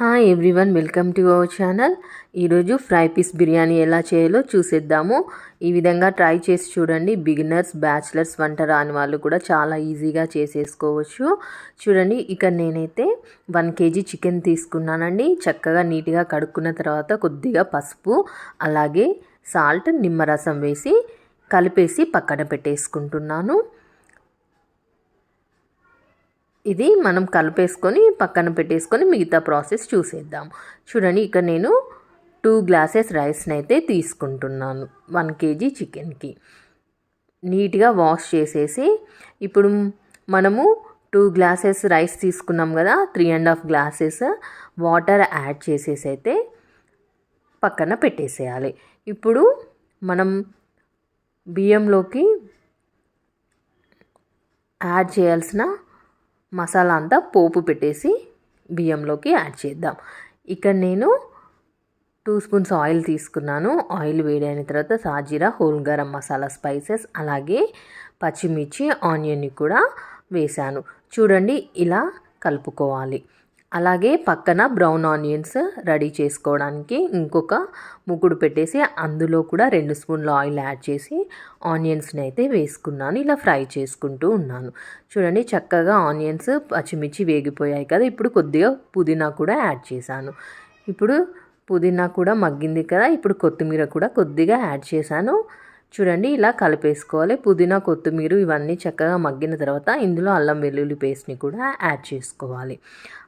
Hi everyone welcome to our channel ఈరోజు fry piece biryani ఎలా చేయాలో చూసేద్దాము. ఈ విధంగా ట్రై చేసి చూడండి. బిగినర్స్ బ్యాచిలర్స్ వంట రాని వాళ్ళు కూడా చాలా ఈజీగా చేసేసుకోవచ్చు. చూడండి ఇక్కడ నేనైతే వన్ కేజీ చికెన్ తీసుకున్నానండి. చక్కగా నీట్గా కడుక్కున్న తర్వాత కొద్దిగా పసుపు అలాగే సాల్ట్ నిమ్మరసం వేసి కలిపేసి పక్కన పెట్టేసుకుంటున్నాను. ఇది మనం కలిపేసుకొని పక్కన పెట్టేసుకొని మిగతా ప్రాసెస్ చూసేద్దాం. చూడండి ఇక్కడ నేను టూ గ్లాసెస్ రైస్ని అయితే తీసుకుంటున్నాను వన్ కేజీ చికెన్కి. నీట్గా వాష్ చేసేసి ఇప్పుడు మనము టూ గ్లాసెస్ రైస్ తీసుకున్నాం కదా three and half glasses water add చేసేసి అయితే పక్కన పెట్టేసేయాలి. ఇప్పుడు మనం బియ్యంలోకి యాడ్ చేయాల్సిన మసాలా అంతా పోపు పెట్టేసి బియ్యంలోకి యాడ్ చేద్దాం. ఇక్కడ నేను టూ స్పూన్స్ ఆయిల్ తీసుకున్నాను. ఆయిల్ వేడైన తర్వాత సాజీరా హోల్ గరం మసాలా స్పైసెస్ అలాగే పచ్చిమిర్చి ఆనియన్ని కూడా వేశాను. చూడండి ఇలా కలుపుకోవాలి. అలాగే పక్కన బ్రౌన్ ఆనియన్స్ రెడీ చేసుకోవడానికి ఇంకొక ముగ్గుడు పెట్టేసి అందులో కూడా రెండు స్పూన్ల ఆయిల్ యాడ్ చేసి ఆనియన్స్ని అయితే వేసుకున్నాను. ఇలా ఫ్రై చేసుకుంటూ ఉన్నాను. చూడండి చక్కగా ఆనియన్స్ పచ్చిమిర్చి వేగిపోయాయి కదా ఇప్పుడు కొద్దిగా పుదీనా కూడా యాడ్ చేశాను. ఇప్పుడు పుదీనా కూడా మగ్గింది కదా ఇప్పుడు కొత్తిమీర కూడా కొద్దిగా యాడ్ చేశాను. చూడండి ఇలా కలిపేసుకోవాలి. పుదీనా కొత్తిమీర ఇవన్నీ చక్కగా మగ్గిన తర్వాత ఇందులో అల్లం వెల్లుల్లి పేస్ట్ని కూడా యాడ్ చేసుకోవాలి.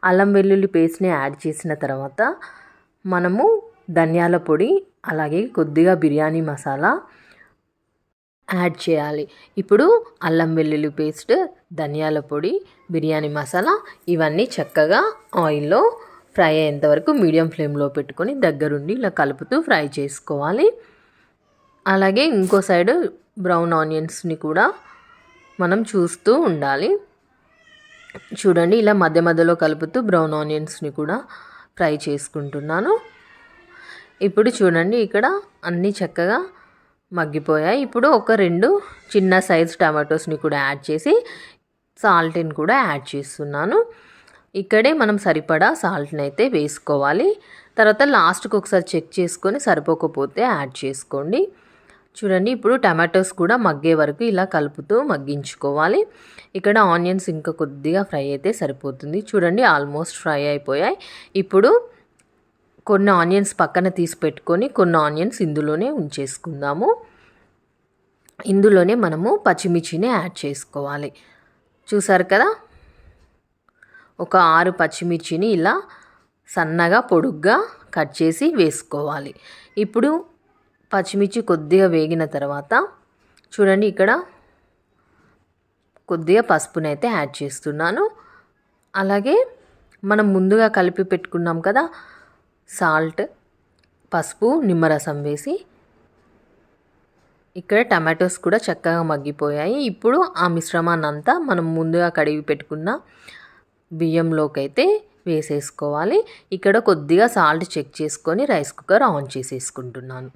అల్లం వెల్లుల్లి పేస్ట్ని యాడ్ చేసిన తర్వాత మనము ధనియాల పొడి అలాగే కొద్దిగా బిర్యానీ మసాలా యాడ్ చేయాలి. ఇప్పుడు అల్లం వెల్లుల్లి పేస్ట్ ధనియాల పొడి బిర్యానీ మసాలా ఇవన్నీ చక్కగా ఆయిల్లో ఫ్రై అయ్యేంత వరకు మీడియం ఫ్లేమ్లో పెట్టుకొని దగ్గరుండి ఇలా కలుపుతూ ఫ్రై చేసుకోవాలి. అలాగే ఇంకో సైడ్ బ్రౌన్ ఆనియన్స్ని కూడా మనం చూస్తూ ఉండాలి. చూడండి ఇలా మధ్య మధ్యలో కలుపుతూ బ్రౌన్ ఆనియన్స్ని కూడా ఫ్రై చేసుకుంటున్నాను. ఇప్పుడు చూడండి ఇక్కడ అన్నీ చక్కగా మగ్గిపోయాయి. ఇప్పుడు ఒక రెండు చిన్న సైజ్ టమాటోస్ని కూడా యాడ్ చేసి సాల్ట్ని కూడా యాడ్ చేస్తున్నాను. ఇక్కడే మనం సరిపడా సాల్ట్ని అయితే వేసుకోవాలి. తర్వాత లాస్ట్కి ఒకసారి చెక్ చేసుకొని సరిపోకపోతే యాడ్ చేసుకోండి. చూడండి ఇప్పుడు టమాటోస్ కూడా మగ్గే వరకు ఇలా కలుపుతూ మగ్గించుకోవాలి. ఇక్కడ ఆనియన్స్ ఇంకా కొద్దిగా ఫ్రై అయితే సరిపోతుంది. చూడండి ఆల్మోస్ట్ ఫ్రై అయిపోయాయి. ఇప్పుడు కొన్ని ఆనియన్స్ పక్కన తీసి పెట్టుకొని కొన్ని ఆనియన్స్ ఇందులోనే ఉంచేసుకుందాము. ఇందులోనే మనము పచ్చిమిర్చిని యాడ్ చేసుకోవాలి. చూసారు కదా? ఒక ఆరు పచ్చిమిర్చిని ఇలా సన్నగా పొడుగ్గా కట్ చేసి వేసుకోవాలి. ఇప్పుడు పచ్చిమిర్చి కొద్దిగా వేగిన తర్వాత చూడండి ఇక్కడ కొద్దిగా పసుపునైతే యాడ్ చేస్తున్నాను. అలాగే మనం ముందుగా కలిపి పెట్టుకున్నాం కదా సాల్ట్ పసుపు నిమ్మరసం వేసి ఇక్కడ టమాటోస్ కూడా చక్కగా మగ్గిపోయాయి. ఇప్పుడు ఆ మిశ్రమాన్ని అంతా మనం ముందుగా కడిగి పెట్టుకున్న బియ్యంలోకి అయితే వేసేసుకోవాలి. ఇక్కడ కొద్దిగా సాల్ట్ చెక్ చేసుకొని రైస్ కుక్కర్ ఆన్ చేసేసుకుంటున్నాను.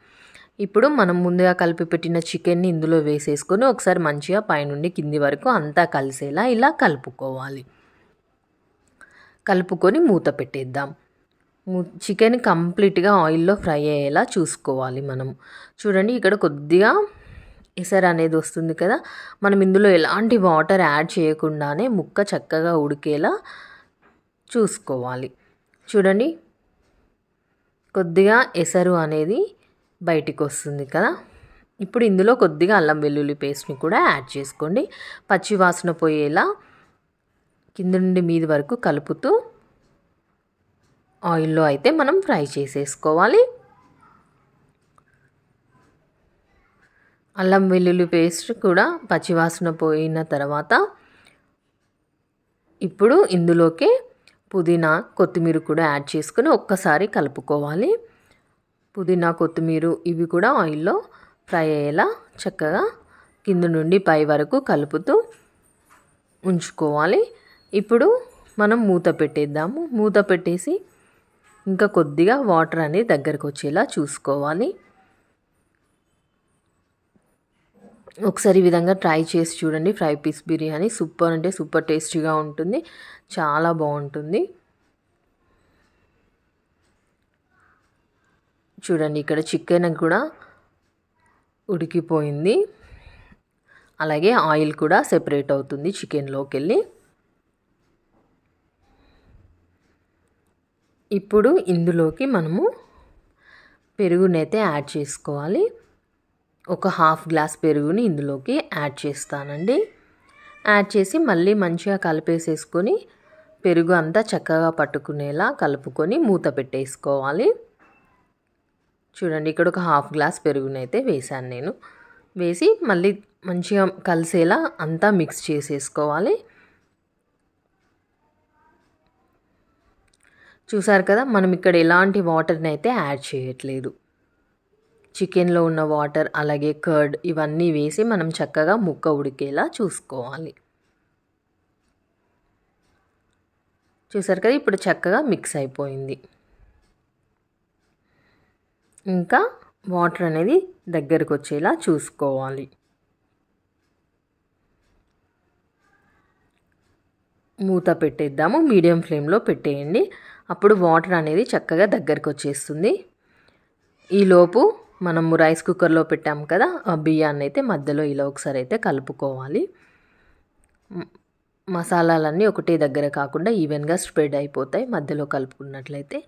ఇప్పుడు మనం ముందుగా కలిపి పెట్టిన చికెన్ని ఇందులో వేసేసుకొని ఒకసారి మంచిగా పైనుండి కింది వరకు అంతా కలిసేలా ఇలా కలుపుకోవాలి. కలుపుకొని మూత పెట్టేద్దాం. చికెన్ కంప్లీట్గా ఆయిల్లో ఫ్రై అయ్యేలా చూసుకోవాలి మనం. చూడండి ఇక్కడ కొద్దిగా ఎసర్ అనేది వస్తుంది కదా. మనం ఇందులో ఎలాంటి వాటర్ యాడ్ చేయకుండానే ముక్క చక్కగా ఉడికేలా చూసుకోవాలి. చూడండి. కొద్దిగా ఎసరు అనేది బయటికి వస్తుంది కదా. ఇప్పుడు ఇందులో కొద్దిగా అల్లం వెల్లుల్లి పేస్ట్ని కూడా యాడ్ చేసుకోండి. పచ్చి వాసన పోయేలా కింద నుండి మీది వరకు కలుపుతూ ఆయిల్లో అయితే మనం ఫ్రై చేసేసుకోవాలి. అల్లం వెల్లుల్లి పేస్ట్ కూడా పచ్చివాసన పోయిన తర్వాత ఇప్పుడు ఇందులోకి పుదీనా కొత్తిమీర కూడా యాడ్ చేసుకుని ఒక్కసారి కలుపుకోవాలి. పుదీనా కొత్తిమీర ఇవి కూడా ఆయిల్లో ఫ్రై అయ్యేలా చక్కగా కింద నుండి పై వరకు కలుపుతూ ఉంచుకోవాలి. ఇప్పుడు మనం మూత పెట్టేద్దాము. మూత పెట్టేసి ఇంకా కొద్దిగా వాటర్ అనేది దగ్గరకు వచ్చేలా చూసుకోవాలి. ఒకసారి ఈ విధంగా ట్రై చేసి చూడండి. ఫ్రై పీస్ బిర్యానీ సూపర్ అంటే సూపర్ టేస్టీగా ఉంటుంది. చాలా బాగుంటుంది. చూడండి ఇక్కడ చికెన్ కూడా ఉడికిపోయింది. అలాగే ఆయిల్ కూడా సెపరేట్ అవుతుంది చికెన్లోకి వెళ్ళి ఇప్పుడు ఇందులోకి మనము పెరుగునైతే యాడ్ చేసుకోవాలి. ఒక హాఫ్ గ్లాస్ పెరుగుని ఇందులోకి యాడ్ చేస్తానండి. యాడ్ చేసి మళ్ళీ మంచిగా కలిపేసేసుకొని పెరుగు అంతా చక్కగా పట్టుకునేలా కలుపుకొని మూత పెట్టేసుకోవాలి. చూడండి ఇక్కడ ఒక హాఫ్ గ్లాస్ పెరుగునైతే వేసాను నేను. వేసి మళ్ళీ మంచిగా కలిసేలా అంతా మిక్స్ చేసేసుకోవాలి. చూసారు కదా మనం ఇక్కడ ఎలాంటి వాటర్ని అయితే యాడ్ చేయట్లేదు. చికెన్లో ఉన్న వాటర్ అలాగే కర్డ్ ఇవన్నీ వేసి మనం చక్కగా ముక్క ఉడికేలా చూసుకోవాలి. చూసారు కదా ఇప్పుడు చక్కగా మిక్స్ అయిపోయింది. ఇంకా వాటర్ అనేది దగ్గరకు వచ్చేలా చూసుకోవాలి. మూత పెట్టేద్దాము మీడియం ఫ్లేమ్లో పెట్టేయండి. అప్పుడు వాటర్ అనేది చక్కగా దగ్గరకు వచ్చేస్తుంది. ఈలోపు మనము రైస్ కుక్కర్లో పెట్టాము కదా ఆ బియ్యాన్ని అయితే మధ్యలో ఇలా ఒకసారి అయితే కలుపుకోవాలి. మసాలాలన్నీ ఒకటే దగ్గర కాకుండా ఈవెన్గా స్ప్రెడ్ అయిపోతాయి మధ్యలో కలుపుకున్నట్లయితే.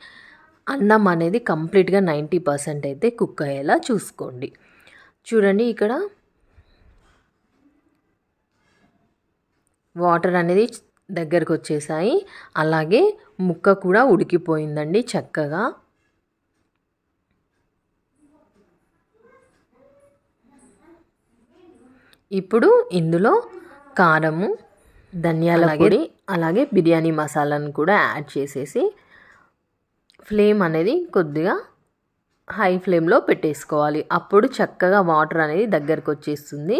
అన్నం అనేది కంప్లీట్గా నైంటీ పర్సెంట్ అయితే కుక్ అయ్యేలా చూసుకోండి. చూడండి ఇక్కడ. వాటర్ అనేది దగ్గరకు వచ్చేసాయి. అలాగే ముక్క కూడా ఉడికిపోయిందండి చక్కగా. ఇప్పుడు ఇందులో కారము ధనియాల పొడి అలాగే బిర్యానీ మసాలాను కూడా యాడ్ చేసేసి ఫ్లేమ్ అనేది కొద్దిగా హై ఫ్లేమ్లో పెట్టేసుకోవాలి. అప్పుడు చక్కగా వాటర్ అనేది దగ్గరకు వచ్చేస్తుంది.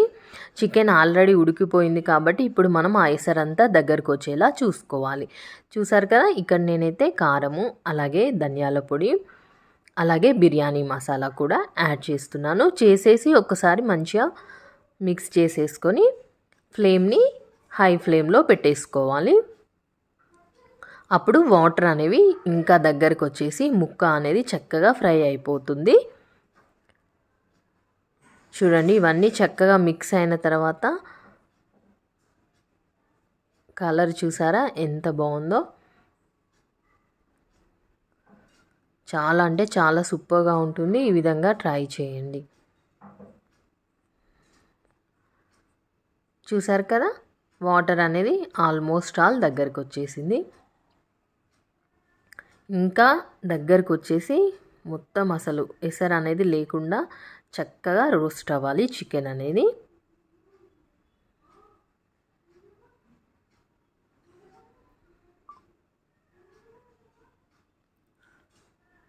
చికెన్ ఆల్రెడీ ఉడికిపోయింది కాబట్టి ఇప్పుడు మనం ఆ అంతా దగ్గరకు వచ్చేలా చూసుకోవాలి. చూసారు కదా ఇక్కడ నేనైతే కారము అలాగే ధనియాల పొడి అలాగే బిర్యానీ మసాలా కూడా యాడ్ చేస్తున్నాను. చేసేసి ఒకసారి మంచిగా మిక్స్ చేసేసుకొని ఫ్లేమ్ని హై ఫ్లేమ్లో పెట్టేసుకోవాలి. అప్పుడు వాటర్ అనేవి ఇంకా దగ్గరకు వచ్చేసి ముక్క అనేది చక్కగా ఫ్రై అయిపోతుంది. చూడండి ఇవన్నీ చక్కగా మిక్స్ అయిన తర్వాత కలర్ చూసారా? ఎంత బాగుందో. చాలా అంటే చాలా సూపర్గా ఉంటుంది. ఈ విధంగా ట్రై చేయండి. చూసారు కదా? వాటర్ అనేది ఆల్మోస్ట్ ఆల్ దగ్గరకు వచ్చేసింది ఇంకా దగ్గరకు వచ్చేసి మొత్తం అసలు ఎసరు అనేది లేకుండా చక్కగా రోస్ట్ అవ్వాలి చికెన్ అనేది.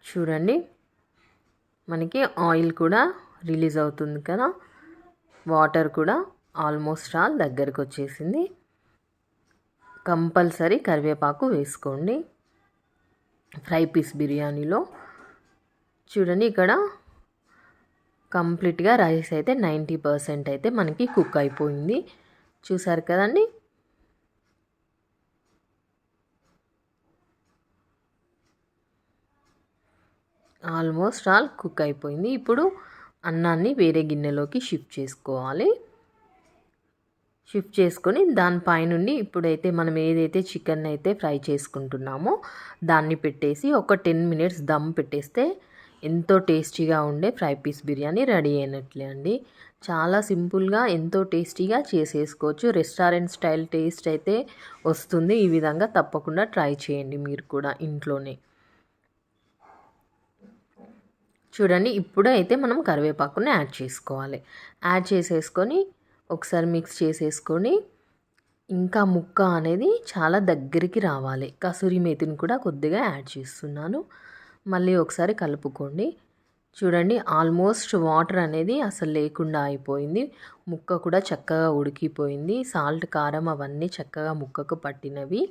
చూడండి మనకి ఆయిల్ కూడా రిలీజ్ అవుతుంది కదా. వాటర్ కూడా ఆల్మోస్ట్ ఆల్ దగ్గరకు వచ్చేసింది కంపల్సరీ కరివేపాకు వేసుకోండి. ఫ్రై పీస్ బిర్యానీలో. చూడండి ఇక్కడ కంప్లీట్గా రైస్ అయితే నైంటీ పర్సెంట్ అయితే మనకి కుక్ అయిపోయింది. చూసారు కదండి? ఆల్మోస్ట్ ఆల్ కుక్ అయిపోయింది. ఇప్పుడు అన్నాన్ని వేరే గిన్నెలోకి షిఫ్ట్ చేసుకోవాలి. షిఫ్ట్ చేసుకొని దానిపైనుండి ఇప్పుడైతే మనం ఏదైతే చికెన్ అయితే ఫ్రై చేసుకుంటున్నామో దాన్ని పెట్టేసి ఒక టెన్ మినిట్స్ దమ్ పెట్టేస్తే ఎంతో టేస్టీగా ఉండే ఫ్రై పీస్ బిర్యానీ రెడీ అయినట్లే అండి. చాలా సింపుల్గా ఎంతో టేస్టీగా చేసేసుకోవచ్చు. రెస్టారెంట్ స్టైల్ టేస్ట్ అయితే వస్తుంది. ఈ విధంగా తప్పకుండా ట్రై చేయండి మీరు కూడా ఇంట్లోనే. చూడండి ఇప్పుడు అయితే మనం కరివేపాకుని యాడ్ చేసుకోవాలి. యాడ్ చేసేసుకొని ఒకసారి మిక్స్ చేసేసుకొని ఇంకా ముక్క అనేది చాలా దగ్గరికి రావాలి. కసూరి మేతిని కూడా కొద్దిగా యాడ్ చేస్తున్నాను. మళ్ళీ ఒకసారి కలుపుకోండి. చూడండి ఆల్మోస్ట్ వాటర్ అనేది అసలు లేకుండా అయిపోయింది. ముక్క కూడా చక్కగా ఉడికిపోయింది. సాల్ట్ కారం అవన్నీ చక్కగా ముక్కకు పట్టినవి.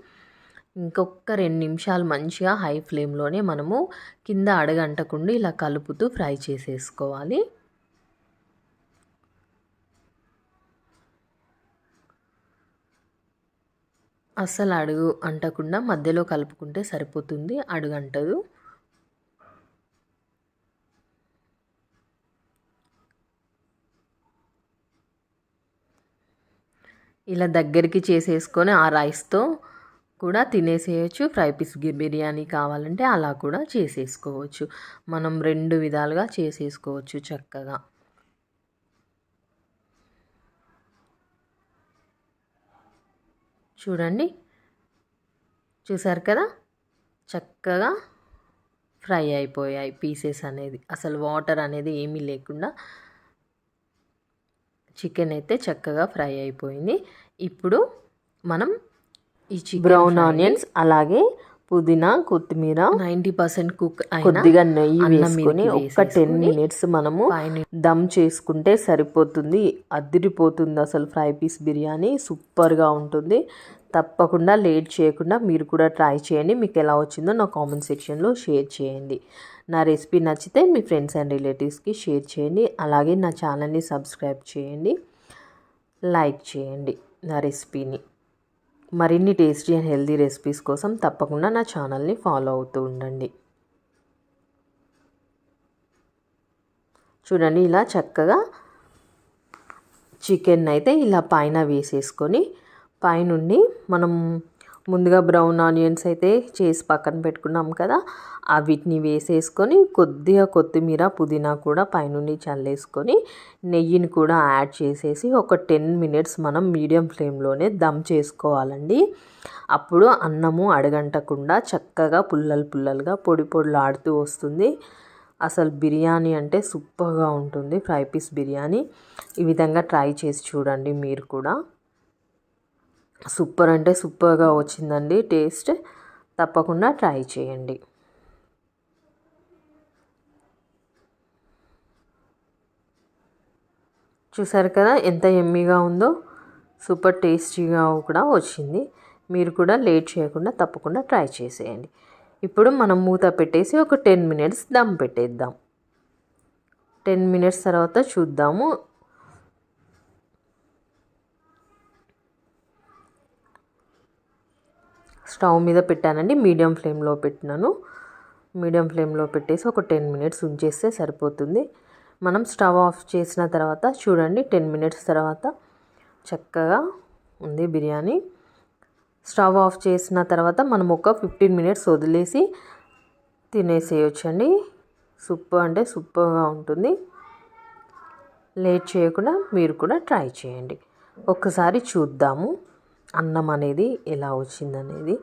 ఇంకొక రెండు నిమిషాలు మంచిగా హై ఫ్లేమ్లోనే మనము కింద అడగంటకుండా ఇలా కలుపుతూ ఫ్రై చేసేసుకోవాలి. అస్సలు అడుగు అంటకుండా మధ్యలో కలుపుకుంటే సరిపోతుంది అడుగు అంటదు. ఇలా దగ్గరికి చేసేసుకొని ఆ రైస్తో కూడా తినేసేయచ్చు. ఫ్రై పీస్ బిర్యానీ కావాలంటే అలా కూడా చేసేసుకోవచ్చు. మనం రెండు విధాలుగా చేసేసుకోవచ్చు చక్కగా. చూడండి. చూసారు కదా? చక్కగా ఫ్రై అయిపోయాయి పీసెస్ అనేది. అసలు వాటర్ అనేది ఏమీ లేకుండా చికెన్ అయితే చక్కగా ఫ్రై అయిపోయింది. ఇప్పుడు మనం ఈ బ్రౌన్ ఆనియన్స్ అలాగే పుదీనా కొత్తిమీర నైంటీ పర్సెంట్ కుక్ కొద్దిగా నెయ్యి వేసుకొని ఒక్క టెన్ మినిట్స్ మనము దమ్ చేసుకుంటే సరిపోతుంది. అదిరిపోతుంది అసలు ఫ్రై పీస్ బిర్యానీ. సూపర్గా ఉంటుంది. తప్పకుండా లేట్ చేయకుండా మీరు కూడా ట్రై చేయండి. మీకు ఎలా వచ్చిందో నా కామెంట్ సెక్షన్లో షేర్ చేయండి. నా రెసిపీ నచ్చితే మీ ఫ్రెండ్స్ అండ్ రిలేటివ్స్కి షేర్ చేయండి. అలాగే నా ఛానల్ని సబ్స్క్రైబ్ చేయండి. లైక్ చేయండి నా రెసిపీని. మరిన్ని టేస్టీ అండ్ హెల్దీ రెసిపీస్ కోసం తప్పకుండా నా ఛానల్ని ఫాలో అవుతూ ఉండండి. చూడండి ఇలా చక్కగా చికెన్ అయితే ఇలా పైన వేసేసుకొని పైనుండి మనం ముందుగా బ్రౌన్ ఆనియన్స్ అయితే చేసి పక్కన పెట్టుకున్నాం కదా అవిటిని వీటిని వేసేసుకొని కొద్దిగా కొత్తిమీర పుదీనా కూడా పైనుండి చల్లేసుకొని నెయ్యిని కూడా యాడ్ చేసేసి ఒక టెన్ మినిట్స్ మనం మీడియం ఫ్లేమ్లోనే దమ్ చేసుకోవాలండి. అప్పుడు అన్నము అడగంటకుండా చక్కగా పుల్లలు పుల్లలుగా పొడి పొడులాడుతూ వస్తుంది. అసలు బిర్యానీ అంటే సూపర్గా ఉంటుంది ఫ్రై పీస్ బిర్యానీ. ఈ విధంగా ట్రై చేసి చూడండి మీరు కూడా. సూపర్ అంటే సూపర్గా వచ్చిందండి. టేస్ట్ తప్పకుండా ట్రై చేయండి. చూసారు కదా ఎంత ఎమ్మీగా ఉందో సూపర్ టేస్టీగా కూడా వచ్చింది. మీరు కూడా లేట్ చేయకుండా తప్పకుండా ట్రై చేసేయండి. ఇప్పుడు మనం మూత పెట్టేసి ఒక టెన్ మినిట్స్ దమ్ పెట్టేద్దాం. టెన్ మినిట్స్ తర్వాత చూద్దాము స్టవ్ మీద పెట్టానండి. మీడియం ఫ్లేమ్లో పెట్టినాను. మీడియం ఫ్లేమ్లో పెట్టేసి ఒక టెన్ మినిట్స్ ఉంచేస్తే సరిపోతుంది. మనం స్టవ్ ఆఫ్ చేసిన తర్వాత చూడండి టెన్ మినిట్స్ తర్వాత చక్కగా ఉంది బిర్యానీ. స్టవ్ ఆఫ్ చేసిన తర్వాత మనం ఒక ఫిఫ్టీన్ మినిట్స్ వదిలేసి తినేసేయొచ్చండి. సూపర్ అంటే సూపర్గా ఉంటుంది. లేట్ చేయకుండా మీరు కూడా ట్రై చేయండి. ఒక్కసారి చూద్దాము. అన్నం అనేది ఎలా వచ్చిందనేది.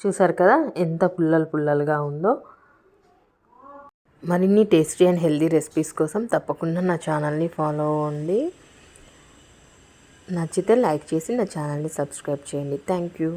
చూసారు కదా ఎంత పుల్లలు పుల్లలుగా ఉందో. మరిన్ని టేస్టీ అండ్ హెల్దీ రెసిపీస్ కోసం తప్పకుండా నా ఛానల్ని ఫాలో అవ్వండి. నచ్చితే లైక్ చేసి నా ఛానల్ని సబ్స్క్రైబ్ చేయండి. Thank you.